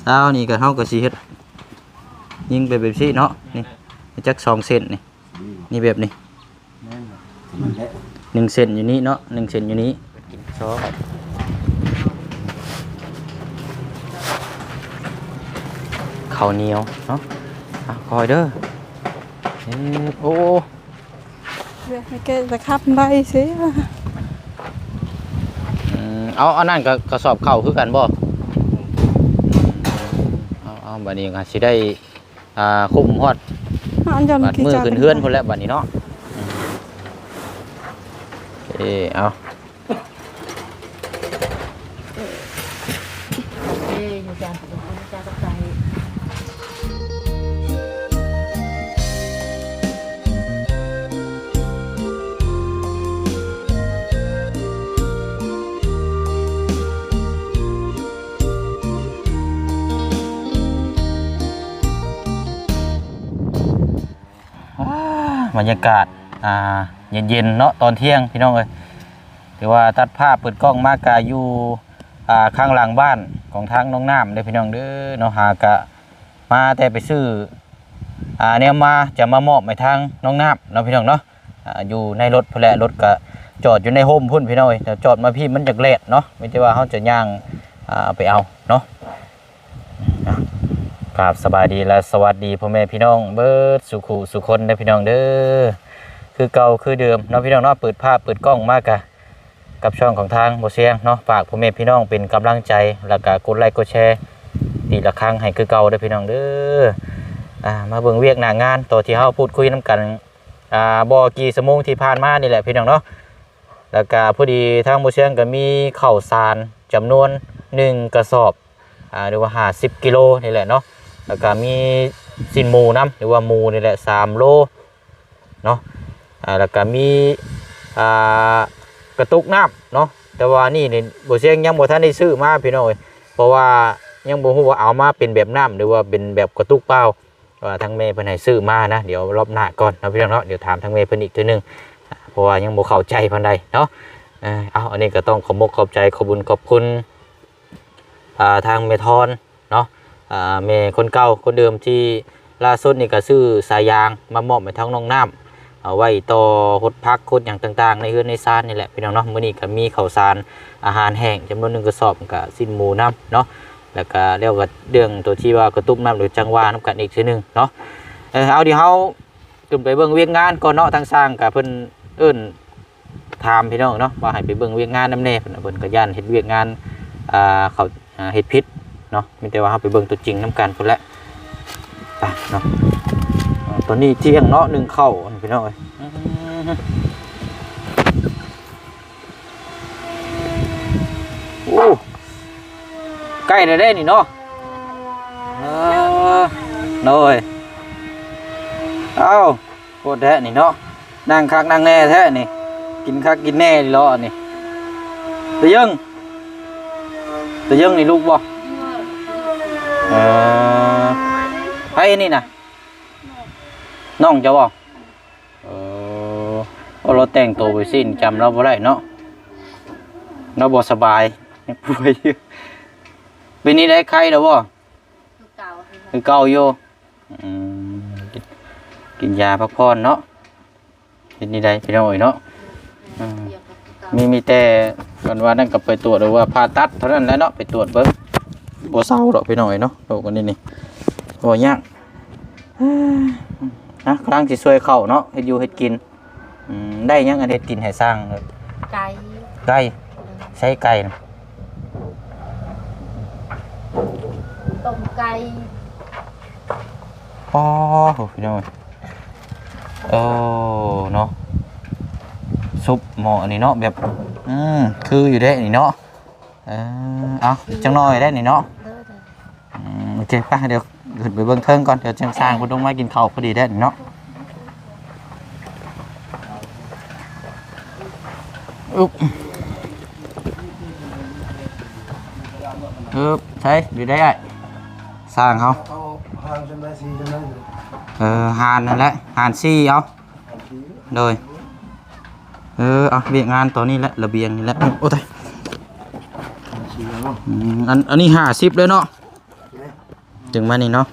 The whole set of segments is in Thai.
เช้านี่ก็เฮาก็สิเฮ็ดยิงไปแบบนี้เนาะนี่จักสองเซนนี่นี่แบบนี้แม่นบ่มันแหละหนึ่งเซนอยู่นี่เนาะหนึ่งเซนอยู่นี่กินซอข้าวเหนียวเนาะอะคอยเด้อเอ๊ะโอ้แกจะขับได้สิอืมเอาอันนั้นก็กระสอบข้าวคือกันบ่เอาเอา บัดนี้ก็สิได้อ่าคุ้มฮอดอันยนบัดมือขึ้นเฮือนพุ่นแล้วบัดนี้เนาะอืมโอเคเอา รรยากาศอ่าเย็นๆเนาะตอนเที่ยงพี่น้องเอ้ยถือว่าตัดภาพเปิดกล้องมากาอยู่อ่าข้างหลังบ้านของทางน้องน้ำเด้อพี่น้องเด้อเนาะหากะมาแต่ไปซื้ออ่าเนี่ยมาจะมามอบให้ทางน้องน้ำเนาะพี่น้องเนาะอ่าอยู่ในรถพนแหละรถก็จอดอยู่ในโฮมพุ่นพี่น้องเอ้ยแต่จอดมาพี่มันจากเลดเนาะไม่ใช่ว่าเขาจะย่างอ่าไปเอาเนาะ กราบสบายดีและสวัสดีพ่อแม่พี่น้องเบิดสุขุสุคนเด้อพี่น้องเด้อคือเก่าคือเดิมเนาะพี่น้องเนาะเปิดภาพเปิดกล้องมากกะกับช่องของทางโมเสียงเนาะฝากพ่อแม่พี่น้องเป็นกำลังใจแล้วก็กดไลค์กดแชร์ตีละครั้งให้คือเก่าเด้อพี่น้องเด้ออ่ามาเบิ่งเวียกหน้างานต่อที่เฮาพูดคุยนํกันอ่าบ่กี่ชั่วโมงที่ผ่านมานี่แหละพี่น้องเนาะแล้วก็พอดีทางโมเสียงก็มีข้าวสารจำนวน1กระสอบอ่าหรือว่า50กิโลนี่แหละเนาะ แล้วก็มีสินหมูน้ำหรือว่าหมูนี่แหละ3โลเนาะอ่าแล้วก็มีอ่ากระตุกน้ำเนาะแต่ว่านี่นี่บ่เสียงยังบ่ทันได้ซื้อมาพี่น้องเอ้ยเพราะว่ายังบ่ฮู้ว่าเอามาเป็นแบบน้ำหรือว่าเป็นแบบกระตุกเปล่าว่าทางแม่เพิ่นให้ซื้อมานะเดี๋ยวรอบหน้าก่อนนะพี่น้องเนาะเดี๋ยวถามทางแม่เพิ่นอีกทีนึงเพราะว่ายังบ่เข้าใจปานใดเนาะเอออาอันนี้ก็ต้องขอบมกขอบใจขอบุญขอบคุณทางแม่ทอน อ่าแม่คนเก่าคนเดิมที่ล่าสุดนี่ก็ซื้อสายยางมามอบให้ทางน้องน้ำเอาไว้ต่อหดพักคดอย่างต่างๆ ในเฮือนในซานนี่แหละพี่น้องเนาะมื้อนี้ก็มีข้าวสารอาหารแห้งจำนวนหนึ่งกระสอบกับสิ้นหมูน้ำเนาะแล้วก็เรียกว่าเรื่องตัวที่ว่ากระตุ้มน้ำหรือจังหวาน้ำกันอีกทีหนึงเนาะเออเอาเดี๋ยวเฮาขึ้นไปเบิ่งเวียกงานก่อนเนาะทางสร้างกับเพิ่นเอิ้นถามพี่น้องเนาะว่าให้ไปเบิ่งเวียกงานนำแน่เพิ่นน่ะเพิ่นก็ย่านเฮ็ดเวียกงานอ่าเขาเฮ็ดผิด เนาะมีแต่ว่าเฮาไปเบิ่งตัวจริงนํกันพุ่นแหละไปเนาะตอนนี้เที่ยงเนาะหนึ่งเข้าอันพี่น้องเอ้ยโอ้ใกล้ได้ได้นี่เนาะเออโน้ยเอ้าโคตรแท้นี่เนาะนั่งคักนั่งแน่แท้นี่ กินคักกินแน่ดิล้ออันนี่ตะยึงตะยึงนี่ลูกบ่ เออไผนี่น่ะน้องจะบอกเออว่าเราแต่งตัวไปสิ้นจำเราบ่ได้เนาะเราบ่สบายยังป่วยอยู่เป็นนี่ได้ไข้แล้วบ่คือเก่าคือเก่าอยู่อืมกินกินยาพักผ่อนเนาะเป็นนี่ได้พี่น้องเอ้ยเนาะอืมมีมีแต่กันว่านั่นก็ไปตรวจหรือว่าผ่าตัดเท่านั้นแหละเนาะไปตรวจเบิ่ง บ่เศร้าดอกพี่น้องเอ้ยเนาะโรคกันนี้นี่บ่ยากนะกำลังสิช่วยเข้าเนาะเฮ็ดอยู่เฮ็ดกินอืมได้หยังอันเฮ็ดกินให้สร้างเลยไก่ไก่ใช้ไก่นะต้มไก่อ๋อโหพี่น้องโอ้เนาะซุปหม้ออันนี้เนาะแบบอืมคืออยู่ได้นี่เนาะเออเอาจังน้อยได้นี่เนาะ เด้อเด้อ อืมโอ เคป่ะเดี๋ยวขึ้นไปเบิ่งเทิงก่อน เดี๋ยวจังสร้างคุณต้องมากินข้าวพอดีได้เนาะอุ๊บอึ๊บใช่ดีได้ไอ้สร้างเขาเอาหางจังได๋สิจังได๋เอหานนั่นแหละหานซี่เอาโดยเออเอาเบียกงานตัวนี้แหละระเบียงนี่แหละโอ้ยอันอันนี้ห้าสิบเลยเนาะ จึงมานี่เนาะ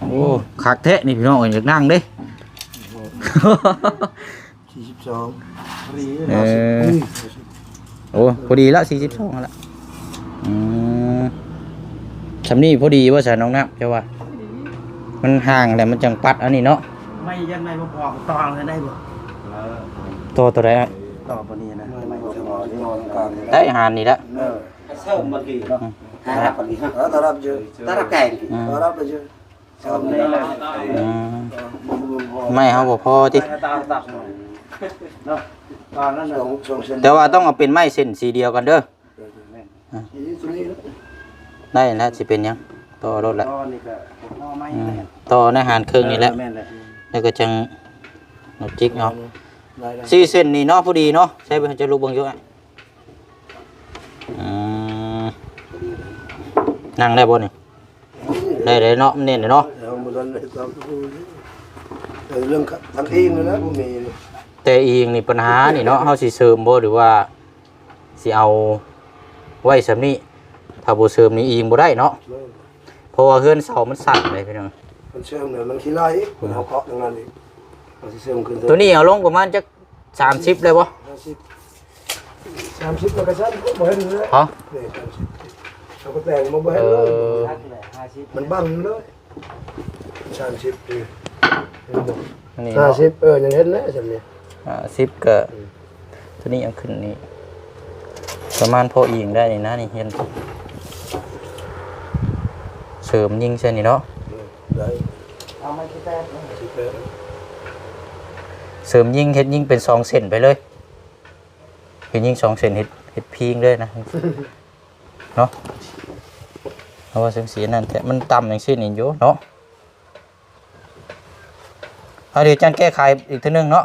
โอ้คักแท้นี่พี่น้องเอ้ยอยากนั่งเด้สี่สิบสองรีเออโอ้พอดีละสี่สิบสองละอืมชำนี่พอดีว่าสาน้องนับเจ้าว่ามันห่างแต่มันจังปัดอันนี้เนาะไม่ยันไม่มาบอกตองเลยได้บ่ตัวตัวใดอะต่อปนี้นะไม่จะบอกที่นอนกลางได้หานนี่ละเออเพิ่มมากี่เนาะห้าปนี้ฮะตารับเยอะตารับไก่ ตารับเยอะชอบเลยอืมไม่เขาบอกพอที่ตาตักหน่อยเนาะตอนนั้นสองสองเซนแต่ว่าต้องเอาเป็นไม้เส้นสีเดียวกันเด้อตัวนี้ได้แล้วสิเป็นหยังต่อรถละตอนนี้ก็พ่อไม่อืมต่อในหานเครื่องนี่แหละแม่นเลยแล้วก็จังเอาจิกเนาะได้ได้สี่เส้นนี่เนาะพอดีเนาะใช้ไปจะลูกเบางเยอะอะอืม นั่งได้บ่นี่ได้เลยเนาะมันเน้นเลยเนาะเอามาดันเลยตามดูเรื่องทางเองนะผมมีแต่อีกนี่ปัญหานี่เนาะเฮาสิเสริมบ่หรือว่าสิเอาไว้สำนี้ถ้าบ่เสริมนี่อีกบ่ได้เนาะเพราะว่าเฮือนเสามันสั่นเลยพี่น้องมันเชื่อมเนี่ยมันขี้ไล่คนเขาเคาะตรงนั้นอีกมันเชื่อมขึ้นตัวนี้เอาลงประมาณจัก30เลยบ่ห้าสิบสามสิบแล้วก็ชั้นก็บ่เห็นเลยฮะนี่สามสิบ เราก็แต่งมาบ่เอเห็นเลยอมันบังเลยสามสิบดีอันนี้ห้าเนาะสิบเออยังเห็นนะจำเนี่ยอ่า10ก็ตัวนี้เอาขึ้นนี่ประมาณพออีกได้นี่นะนี่เห็นเสริมยิงใช่นี่เนาะได้เอาไม่คิดแป๊บคิดแป๊บเสริมยิงเฮ็ดยิงเป็น2เส้นไปเลยเฮ็ดยิง2เส้นเฮ็ดเฮ็ดพิงเลยนะ เนาะเพ ราะว่าเสียงสีนั่นแต่มันต่ำอย่างซี่นี่อยู่เนาะเอาเดี๋ยวจันแก้ไขอีกทีนึงเนาะ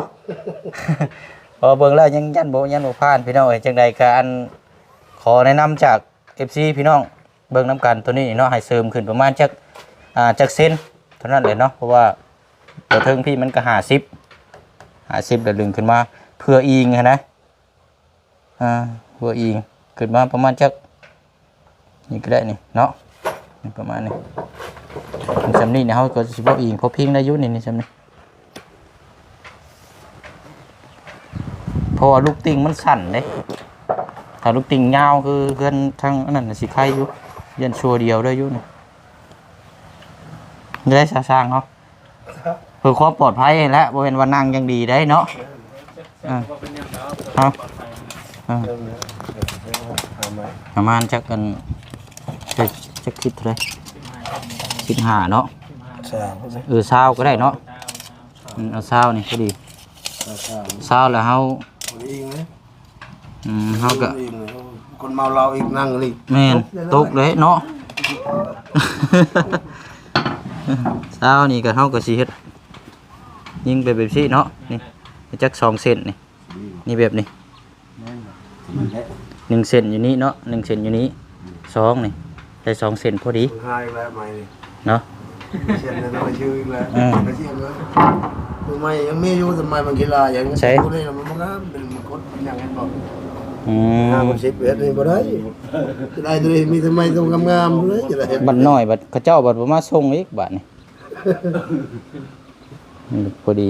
พอเบิ่งแล้วยังยันโบยันโบผ่านพี่น้องเอ้ยจังใดก็อันขอแนะนำจาก FC พี่น้องเบิ่งน้ำกันตัวนี้เนาะให้เสริมขึ้นประมาณจักอ่าจักเซนเท่านั้นเลยเนาะเพราะว่าตัวเทิงพี่มันก็50 50แล้วดึงขึ้นมาเพื่ออิงนะอ่าเพื่ออิงขึ้นมาประมาณจักนี่ก็ได้นี่เนาะ ประมาณนี้นี่สำนี้เนี่ยเขาก็สิบ่อิงเพราะพิงได้ยุ่นี่นี่สำนี้เพราะว่าลูกติงมันสั่นเลยถ้าลูกติงยาวคือเพื่อนทางนั้นสิใครยู่ยันชัวเดียวได้ยู่นี่ได้สร้างเขาเพื่อความปลอดภัยและบ่เป็นว่านั่งยังดีได้เนาะประมาณจักกัน จะจะคิดเท่าไหรคิดหาเนาะสามใช่ไหมเออเศร้าก็ได้เนาะอืมเอาเศร้านี่ก็ดีสามเศร้าแล้วเฮาคนเองนะอืมเฮาก็เองเลยคนเมาเราอีกนั่งเลยแม่นตกเลยเนาะ เศร้านี่ก็เฮาก็สิเฮ็ดยิงไปแบบนี้เนาะนี่จักสองเซนนี่นี่แบบนี้ หนึ่งเซนอยู่นี่เนาะหนึ่งเซนอยู่นี้สองนี่ ได้สองเซนพอดีหายแล้วไม่เลยเนาะเช่นนั้นไม่ชื่ออีกแล้วอืมไม่เช่นเลยทำไมยังไม่อยู่ทำไมมันกีฬาอย่างนี้ใช่คนนี้มันมันก็เป็นคนอย่างนั้นบอกอืห้ามคนสิบเอ็ดนี่บ่ได้จะได้ตัวนี้มีทำไมต้องงามๆเลยจะได้เห็นบัดน้อยบัดเขาเจ้าบัดบ่มาส่งอีกบัดนี่พอดี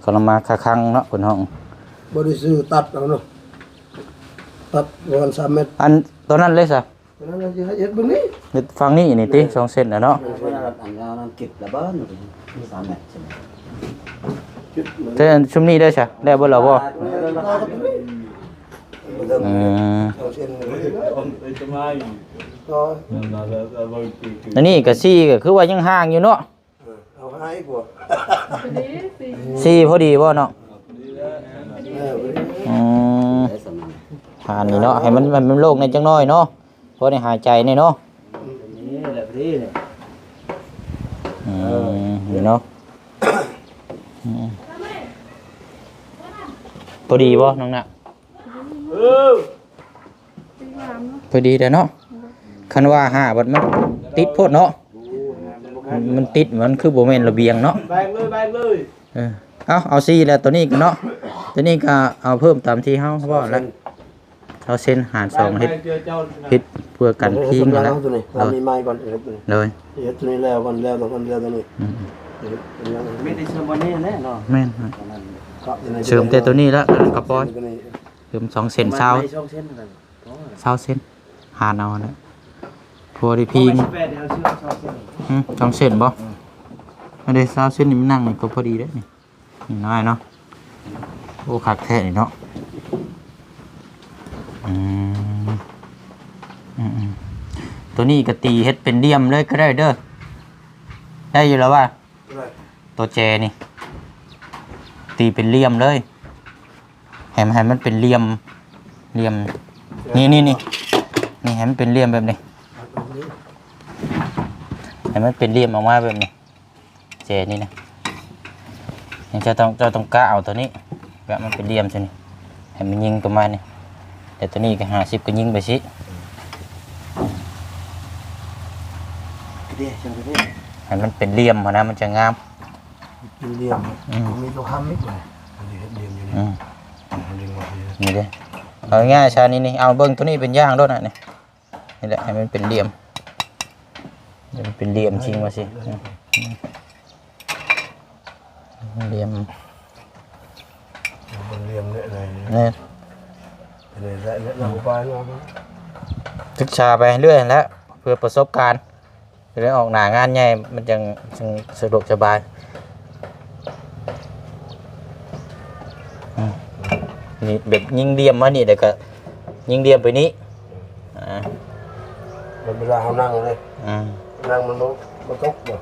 เขาละมาคาคังเนาะคนห้องบ่ได้ซื้อตัดเอาเนาะตัดวันสามเมตรอันตัวนั้นเลยซะนั่นจะให้เอ็ดเบิ่งนี่ นี่ฟังนี่นี่ติสองเส้นน่ะเนาะอันนั้นนั้นเก็บระเบิดมีสามแต่ชุมนี้ได้ซะได้บ่ล่ะบ่อืมอันนี้ก็ซี่ก็คือว่ายังห่างอยู่เนาะเอาให้กว่าซี่พอดีบ่เนาะเอออืมหานนี่เนาะให้มันมันมันโล่งในจังน้อยเนาะพอได้หายใจนี่เนาะ นี่แหละพี่เนี่ยอืมนี่เนาะอืมพอดีบ่น้องน่ะพอดีแต่เนาะคันว่าห้าบัดมันติดโพดเนาะมันมันติดมันคือบ่แม่นระเบียงเนาะแบงเลยแบงเลยเออเอาเอาซี่แล้วตัวนี้ก็เนาะตัวนี้ก็เอาเพิ่มตามที่เฮาเว้าแล้ว เสาเส้นหารสองเฮ็ดเฮ็ดเพื่อกันพิงแล้แล้ววตัวนี้เรามีไม้ก่อนเอ็ดตัวนี้เลยเอ็ดตัวนี้แล้วก่อนแล้วตัวก่อนแล้วตัวนี้อืมไม่ได้เชื่อวันนี้แน่เนาะแม่นเสริมแต่ตัวนี้แล้วแล้วก็ปล่อยตัวนี้เสริมสองเส้นเสาไม่ช่องเส้นนั่นเสาเส้นหารเอาแล้วพอได้พิงแปดเดียวเชื่อช่องเส้นอืมสองเส้นบ่อันนี้เสาเส้นนี่มันนั่งนี่ก็พอดีแล้วนี่นี่น้อยเนาะโอ้คักแท้นี่เนาะ อืมอืมอืมตัวนี้ก็ตีเฮ็ดเป็นเดียมเลยก็ได้เด้อ ได้อยู่แล้วว่าตัวเจนี่ ตีเป็นเหลี่ยมเลยให้มันให้มันเป็นเหลี่ยมเหลี่ยม นี่นี่นี่นี่ให้มันเป็นเหลี่ยมแบบนี้ให้มันเป็นเหลี่ยมออกมาแบบนี้เจนี่นะนี่จะต้องจะต้องกล้าเอาตัวนี้แบบมันเป็นเหลี่ยมใช่นี่ให้มันยิงประมาณนี้ แต่ตัวนี้ก็หาสิบก็ยิงไปสิเดี๋ยวจังตัวนี้ให้มันเป็นเหลี่ยมหั้นนะมันจะงามเรียมอืม มีตัวค้ำนิดหน่อยอันนี้เรียมอยู่นี่อืมมันดึงออกเลยนี่เด้อเอาง่ายๆชานี่นี่เอาเบิ้งตัวนี้เป็นย่างด้วยนะนี่นี่แหละให้มันเป็นเหลี่ยมให้มันเป็นเหลี่ยมจริงมาสิอืมเหลี่ยมมันเรียมเนี่ยเลยนี่ เลยและเนี่ยเราไปเนาะศึกษาไปเรื่อยแล้วเพื่อประสบการณ์จะได้ออกหนางานใหญ่มันจังจังสะดวกสบายนี่แบบยิงเหลี่ยมมานี่เดี๋ยวก็ยิงเหลี่ยมไปนี้อ่ามันเวลาเขานั่งเลยอืมนั่งมันมันมันตกบ่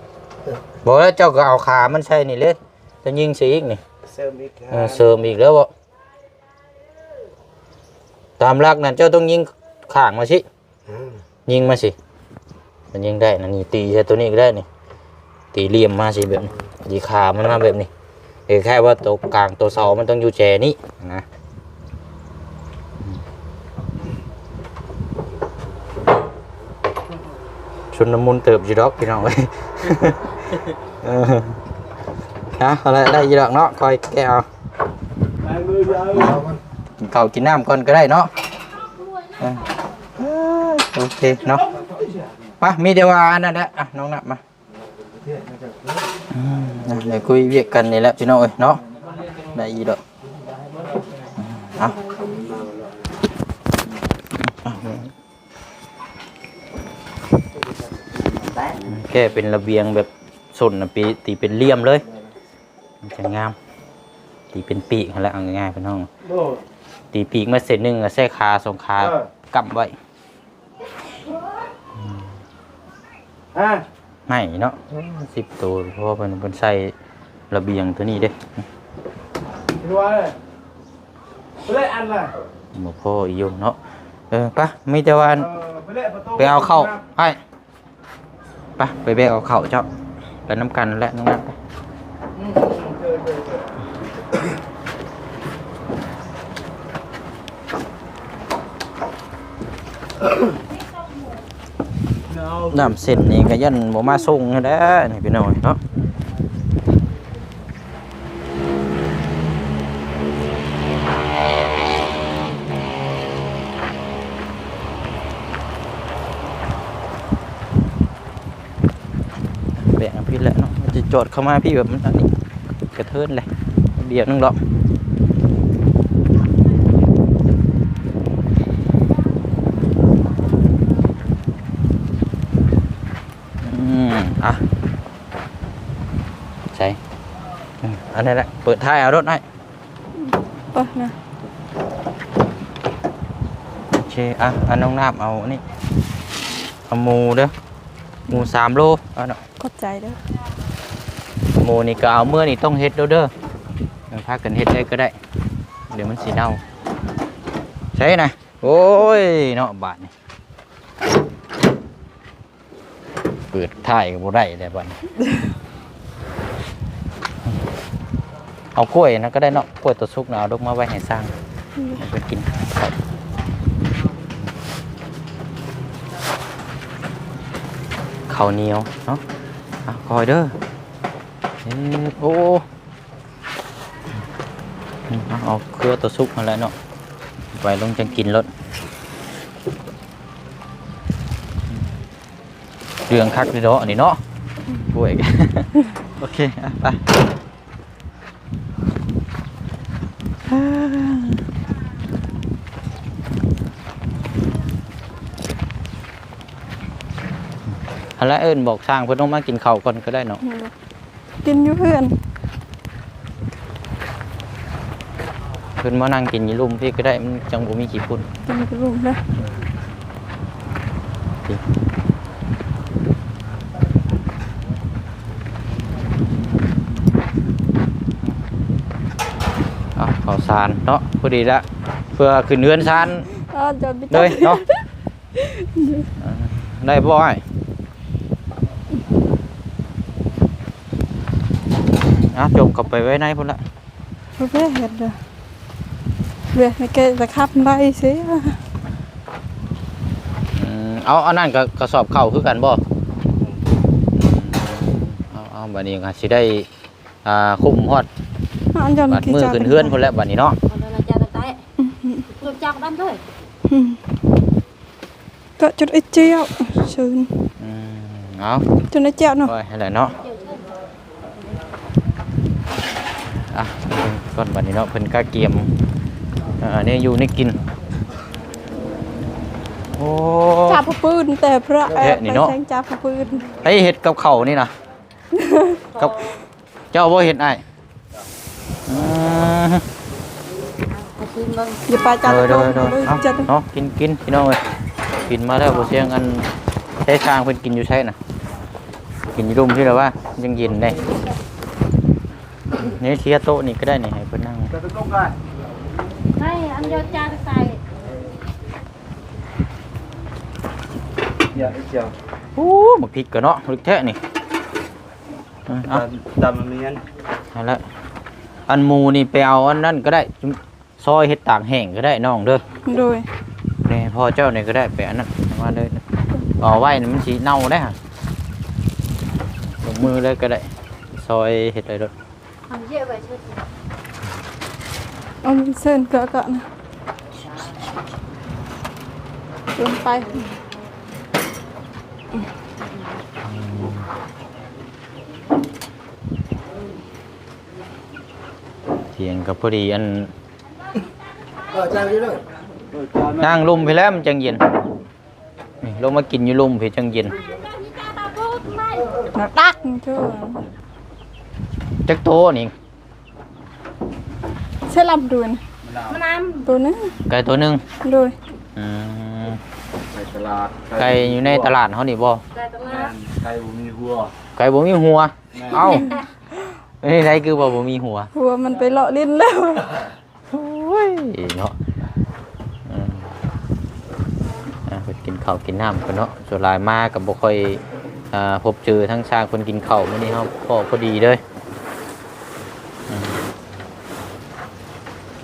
บอกแล้วเจ้าก็เอาขามันใช่นี่เล่นจะยิงสีอีกนี่เสริมอีกเออเสริมอีกแล้วบ่ ตามหลักนั่นเจ้าต้องยิงข้างมาสิยิงมาสิมันยิงได้นะนี่ตีใช่ตัวนี้ก็ได้นี่ตีเหลี่ยมมาสิแบบนี้ตีขามันมาแบบนี้เออแค่ว่าตัวกลางตัวเสามันต้องอยู่แจนี้นะชุนน้ำมุนเติบจีดอกพี่น้องเลยเออนะเอาละได้ยีดอกเนาะคอยแกเอา เกินข้าวกินน้ำก่อนก็ได้เนาะออเออโอเคเนาะมามีเดียวว่าอันนั่นแหละอะน้องนับมาอืมนะเดี๋ยวคุยเวียกกันนี่แหละพี่น้องเอ้ยเนาะได้ยีดอกอืมเอาแค่เป็นระเบียงแบบสนนะปีตีเป็นเหลี่ยมเลยมันจะงาม ตีเป็นปีกนั่นแหละเอาง่ายๆพี่น้องโอ้ ตีปีกมาเสร็จหนึ่งก็แท่ขาสองขากำไว้ฮะไม่เนาะสิบตัวเพราะว่ามันเป็นใส่ระเบียงตัวนี้เด้ดูว่าเลยไปเลยอันละหมพ่ออีโยเนาะเออปะไม่แต่ว่าอันไปเลยประตูไปเอาเข้าไปปะไปแบกเอาเข้าเจ้าไปน้ำกันนั่นแหละน้องนัทไป น้ำเส้นนี่ก็ยันบ่มาส่งให้ได้นี่พี่น้อยเนาะแบ่งพี่แหละเนาะจะจอดเข้ามาพี่แบบมันอันนี้กระเทินเลยเดียวนึงหรอกอืมอะ ใช่อืมอันนี้แหละเปิดท้ายเอารถให้ไปนะโอเคอะอันน้องน้ำเอาอันนี่เอาหมูเด้อหมูสามโลเอาเนาะกดใจเด้อหมูนี่ก็เอาเมื่อนี่ต้องเฮ็ดเด้อเด้อเออพากันเฮ็ดได้ก็ได้ เดี๋ยวมันสีเน่าใช่นะโอ้ยเนาะบาทนี่เปิดท้ายก็บ่ได้แต่บัดนี้ เอากล้วยนะก็ได้เนาะกล้วยตัวซุกเนาะลกมาไว้ให้สร้างไปกินครับข้าวเหนียวเนาะคอยเด้อโอ้เอาเครือตัวซุกมาแล้วเนาะไปลงจังกินรถเรื่องคักเลยเนาะอันนี้เนาะป่วยโอเคไป อันละเอิญบอกช่างเพิ่นต้องมากินข้าวก่อนก็ได้เนาะกินอยู่เพื่อน เพิ่นมานั่งกินอยู่รุมพี่ก็ได้มันจังบ่มีขี้ฝุ่นกินกระลุมนะเอะข้าวสารเนาะพอดีละเพื่อขึ้นเรือนซานอ๋อจอดไปเลยเนาะอ่าได้บ่ไอ้อะจมกลับไปไว้ในพุ่นละเพื่อเห็ดเลยเวียไม่เกะจะขับได้สิอืมเอาเอานั่นก็กระสอบเข้าวคือกันบ่อืมเอาเอาบัดนี้ก็สิได้อ่าคุ้มฮอดอันจอดบัดมือขึ้นเฮือนพุ่นแล้วบัดนี้เนาะ còn đây là cha tập tay tôi cha cũng đánh thôi ก็จุดไอ้เจียวชื่นอืมเอาจุดไอ้เจียวเนาะไว้ให้แหละเนาะ อะก่อนบัดนี้เนาะเพิ่นก็เกียมอ่าเนี่ยอยู่ในกิน โอ้ จับปืนแต่พระแอแท้บนี่ไปเนาะแทงจับปืนไอ้เห็ดกับเขาวนี่นะกับเจ้าบ่เห็ดไอ้อืม Tôi xin vâng อย่าไปจับเออโดเด้อนเด้อเลยเอาจัดเนาะกินกินพี่น้องเอ้ยกินมาแล้วบ่เสียงอันใช้ช้างเพิ่นกินอยู่ใช่น่ะ กินอยู่รุมที่แล้วว่ายังเย็นได้ นี่เทียโต๊ะนี่ก็ได้นี่ให้เพิ่นนั่ง đây anh vô cha tập tay อย่าเจียวโอ้บักพริกก็เนาะลึกแท้นี่เออเอาดำเมียนเอาละอันหมูนี่ไปเอาอันนั้นก็ได้จุ่มซอยเห็ดตากแห้งก็ได้น้องเด้อโดยนี่พ่อเจ้านี่ก็ได้ไปอันนั้นเอามาเลยเอาไว้นี่มันสีเน่าได้ฮะลงมือเลยก็ได้ซอยเห็ดอะไรรถ thằng dễ vậy chứ เอาเส้นเกะกะนะลงไปเถียงกับพอดีอันเออจ้างอยู่เลยนั่งลุ่มไปแล้วมันจังเย็นนี่ลงมากินอยู่ลุ่มพี่จังเย็น nó đắt chứ จักโตนี่ sẽ làm đuổi này mà nam tôi nữa ไก่ตัวหนึง rồi อืมในตลาดไก่อยู่ในตลาดเขานี่บ่ đây tao nghe ไก่บุมีหัวไก่บ่มีหัวเอ้านี่ไรคือบ่บ่มีหัว vừa mình phải lọ lên leo โอ้ยเนาะอืมอะไปกินข้าวกินน้ำกันเนาะส่วนหลายมากับบ่ค่อยอ่าพบเจอทั้งชางคนกินข้าวมื้อนี้เฮาพอพอดีเลยอื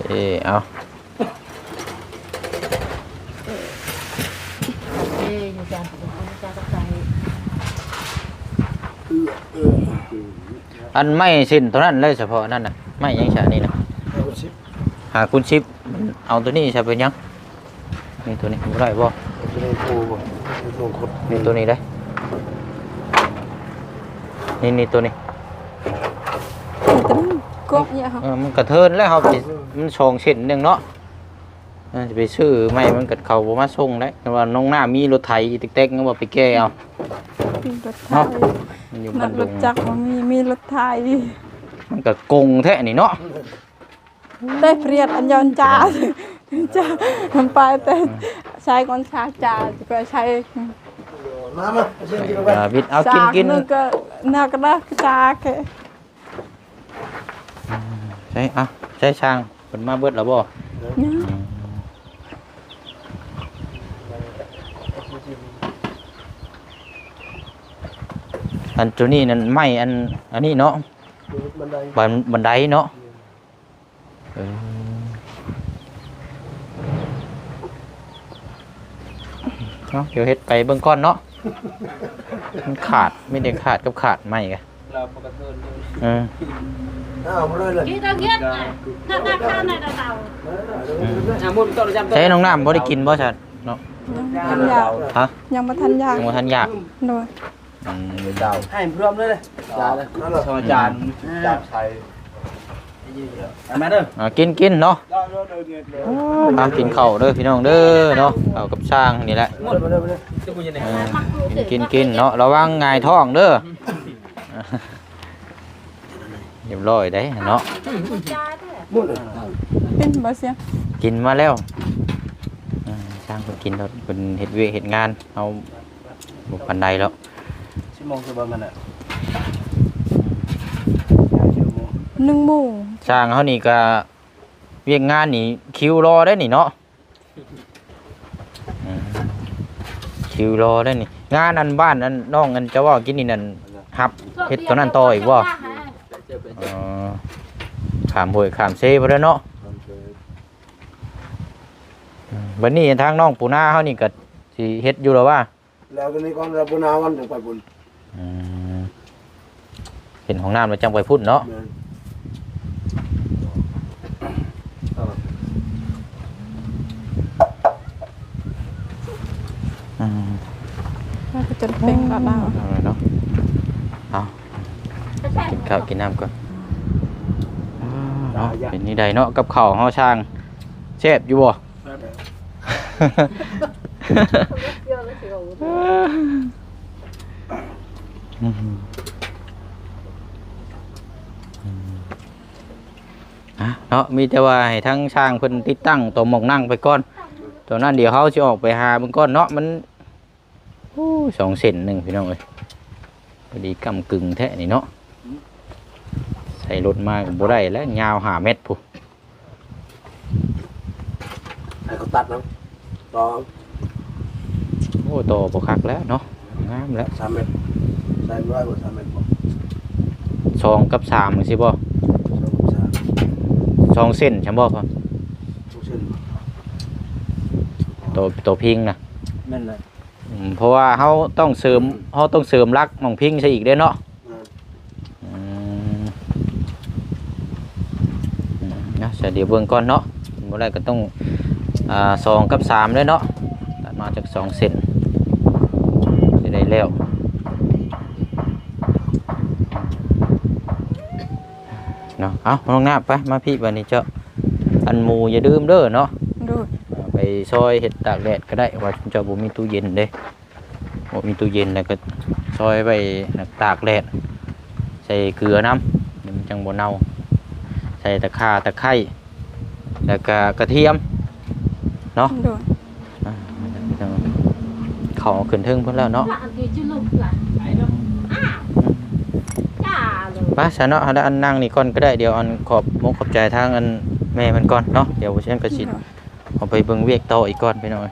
เออเอา Ê, nhiều cha tập cha tập tay อันไม่สิ้นตัวนั้นเลยเฉพาะนั่นน่ะไม่ยังฉะนี่นะหาคุณชิปเอาตัวนี้ใช่เป็นยังนี่ตัวนี้บ่ได้บ่จะได้โคบ่โคคดนี่ตัวนี้ได้นี่นี่ตัวนี้ tính cốt vậy hả เออมันกระเทินแล้วเขาไป มันชองเช่นหนึ่งเนาะเออจะไปซื้อไม่มันกัดเขาบ่มาส่งได้แต่ว่าน้องหน้ามีรถไถเต็กๆก็บ่ไปแก้เอา rụt Hả? thai มันอยู่บ้า mặt นด rụt ง chặt mà mi mi rụt thai มันก็กงแท้นี่เนาะ tê friệt anh nhon cha cha làm bài tê sai con cha cha ก็ใช้มามาเชิญกินไปอ่าวิทย์เอากินกินนึงก็นักนะจาแค่ใช่เอาใช้ช่างเพิ่นมาเบิดแล้วบ่เนี่ยอันตัวนี้นั่นไม้อันอันนี้เนาะบันไดบันบันไดเนาะเออเนาะเดี๋ยวเฮ็ดไปเบื้องก้อนเนาะมันขาดไม่ได้ขาดกับขาดไม่กะเออเอามาเลยเลย Kia tao ghét này Tao tao tao này là tao ใช้น้องน้ำบ่ได้กินบ่ชัดเนาะยังทันอยากฮะยังบ่ทันอยากยังบ่ทันอยากโดยอืมให้พร้อมเลยจานเลยชอจานจานใช้เอามาเด้ออ่ากินกินเนาะอ่ากินข้าวเด้อพี่น้องเด้อเนาะข้าวกับช่างนี่แหละหมดมาเด้อมาเด้อจะกูยังไงเออกินกินกินเนาะระวังหงายท้องเด้อเรียบร้อยได้เนาะหมดเลยเป็นบ่เสียงกินมาแล้วอ่าช่างเพิ่นกินแล้วเพิ่นเฮ็ดเวยกเฮ็ดงานเอาบ่ปานใดแล้วชั่วโมงคือประมาณน่ะหนึ่งโมงช่างเขานี่ก็เวียกงานนี่คิวรอได้นี่เนาะอืมคิวรอได้นี่ งานอันบ้านอันน้องอันเจะว่ากินนี่นั่นฮับเฮ็ดตัวนั้นต่ออีกบ่ อ๋อขามห้วยขามเซบ่ได้เนาะอืมบัดนี้ทางน้องปูนาเฮานี่ก็สิเฮ็ดอยู่แล้วว่าแล้วก็นี่ก่อนเราปุนาวันถึงไปบุญอืมเห็นห้องน้ำแล้วจังไปพุ่นเนาะอืมน่าจะจนเป็นก็ได้เอาเลยเนาะเอากิน ข้าวกินน้ำก่อนอ้าวเนาะเป็นนี่ใดเนาะกับข้าวเฮาช่างแซ่บอยู่บ่อืมอืมอะเนาะมีแต่ว่าให้ทั้งช่างเพิ่นติดตั้งตัวหมองนั่งไปก่อนตัวนั้นเดี๋ยวเขาจะออกไปหาเบิ่งก่อนเนาะมันโอ้ยสองเซนหนึ่งพี่น้องเอ้ยพอดีกำกึ่งแท้นี่เนาะใส่รถมาก็บ่ได้แล้วยาวหาเมตรผู้ให้เขาตัดนะต่อโอ้โตบ่คักแล้วเนาะงามแล้วสามเมตรใส่ร้อยกว่าสามเมตรบอกสองกับสามจังซี่บ่สองสามสองเส้นใช่บ่ครับทุกเส้นตัวตัวพิงนะแม่นเลย อืมเพราะว่าเขาต้องเสริมเขาต้องเสริมรักหมองพิงใช่อีกเด้อเนาะอืมอืมนะ เดี๋ยวเบิ่งก่อนเนาะบ่ได้ก็ต้องอ่าสองกับสามเลยเนาะตัดมาจากสองเส้นจะได้แล้วเนาะเอาลงหน้าไปมาพี่บันนี้เจ้าอันหมูอย่าดื่มเด้อเนาะโดยไปซอยเห็ดตากแดดก็ได้ว่าเจ้าบ่มีตู้เย็นเด้บ่มีตู้เย็นแล้วก็ซอยไปตากแดดใส่เกลือน้ำเดี๋ยวมันจังบ่เน่าใส่ตะข่าตะไคร้ แล้วก็กระเทียมเนาะโดยอ่าเขาขึ้นเทึงเพิ่นแล้วเนาะ Lạ thì chứ lục là Chà rồi ไป้าซะเนาะเอาอันนั่งนี่ก่อนก็ได้เดี๋ยวอันขอบมกขอบใจทางอันแม่มันก่อนเนาะเดี๋ยวเช่นกระสิเอาไปเบิ่งเวียกต่ออีกก่อนพี่น้อย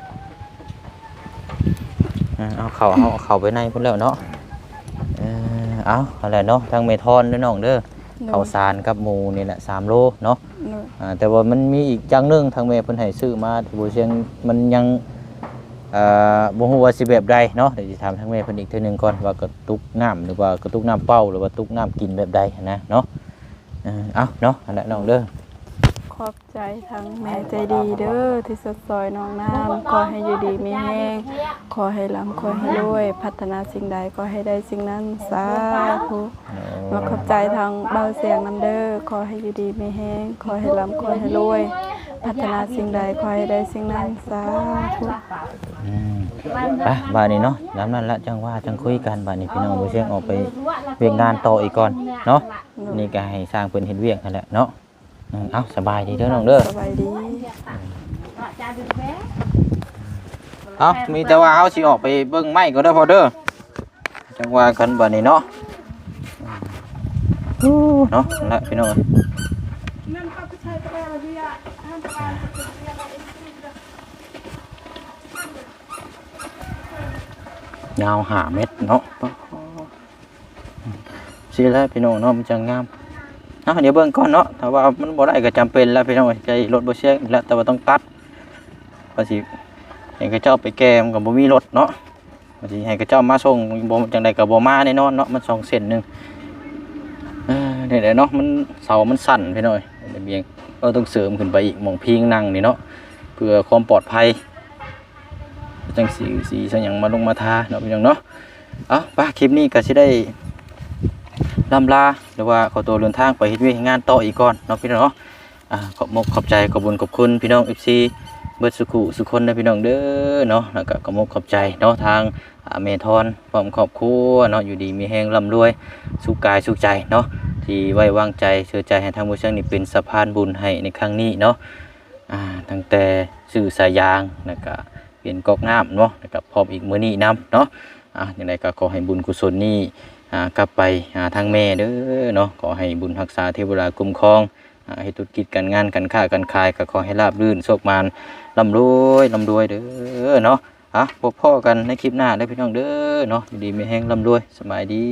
อ่าเอาเข่าเอาเอาเข่าไปในเพิ่นแล้วเนาะเออเอาอะไรเนาะทางเมทอนเด้อน้องเด้อ โดข้าวยสารกับหมูนี่แหละ3โลเนาะโดย อ่าแต่ว่ามันมีอีกอย่างหนึงทางแม่เพิ่นให้ซื้อมาที่บ่เชียงมันยังอ่อบ่ฮู้ว่าสิแบบใดเนาะเดี๋ยวสิถามทางแม่เพิ่นอีกเทื่อหนึงก่อนว่ากระตุกน้ำหรือว่ากระตุกน้ำเป้าหรือว่าตุกน้ำกินแบบใดนะเนาะเออเอาเนาะอันนั้นน้องเด้อ อบใจทั้งแม่ใจดีเด้อที่สดซอยน้องน้ำขอให้อยู่ดีมีแห้งขอให้ร่ำขอให้รวย พัฒนาสิ่งใดก็ให้ได้สิ่งนั้นสาธุมาขอบใจทางเบาเสียงน้ำเด้อขอให้อยู่ดีมีแห้งขอให้ร่ำขอให้รวย พัฒนาสิ่งใดขอให้ได้สิ่งนั้นสาธุอืมไปบ้านนี้เนาะย้ำนั้นละจังว่าจังคุยกันบ้านนี้พี่น้องบ่เชียงออกไปเวียกงานต่ออีกก่อนเนาะนี่ก็ให้สร้างเพิ่นเฮ็ดเวียกนั่นแหละเนาะ เอาสบายดีเด้อน้องเด้อสบายดี Chà được bé เอามีแต่ว่าเฮาสิออกไปเบิ่งไม้ก็ได้อพอเด้อจังว่ากันบัดนี้เนาะอืมเนาะนั่นละพี่น้องเอ้ยยาวหาเม็ดเนาะสิแล้วพี่น้องเนาะมันจะงาม เอาเดี๋ยวเบิ่งก่อนเนาะถ้าว่ามันบ่ได้ก็จำเป็นแล้วพี่น้องใจรถบ่เสียแล้วแต่ว่าต้องตัดว่าสิให้เขาเจ้าไปแกมกับบ่มีรถเนาะบางทีให้เขาเจ้ามาส่งบ่จังใดกับบ่มาแน่นอนเนาะมันสองเส้นหนึงเออเดี๋ยวเนาะมันเสามันสั่นไปหน่อยเบียงก็ต้องเสริมขึ้นไปอีกหมองพิงนั่งนี่เนาะเพื่อความปลอดภัยจังสีสีสังหยังมาลงมาทาเนาะพี่น้องเนาะเอาป่ะคลิปนี้ก็สิได้ ลำลาหรือว่าขอตัวเดินทางไปเฮ็ดเวยกเฮ็ดงานต่ออีกก่อนเนาะพี่น้องเนาะอ่าขอบมกขอบใจขอบบุญขอบคุณพี่น้อง FC เบิดสุขุสุคนนะพี่น้องเด้อเนาะแล้วก็ขอบมกขอบใจเนาะทางอ่าเมทอนพร้อมครอบครัวเนาะอยู่ดีมีแห้งร่ำรวยสุขกายสุขใจเนาะที่ไว้วางใจเชื่อใจให้ทางผู้เชี่ยวนี่เป็นสะพานบุญให้ในครั้งนี้เนาะอ่าตั้งแต่สื่อสายยางแล้วก็เปลี่ยนกอกน้ำเนาะแล้วก็พร้อมอีกมื้อนี้นํเนาะอ่าอย่างไรก็ขอให้บุญกุศลนี้อ่ กลับไปหาทางแม่เด้อเนาะขอให้บุญรักษาเทวดาคุ้มครองอให้ธุรกิจการงานการค้าการขายก็ขอให้ราบรื่นโชคมานลำรวยลำรวยเด้อเนาะอะพบพ่อกันในคลิปหน้าได้พี่น้องเด้อเนาะดีไม่แห้งลำรวยสบายดี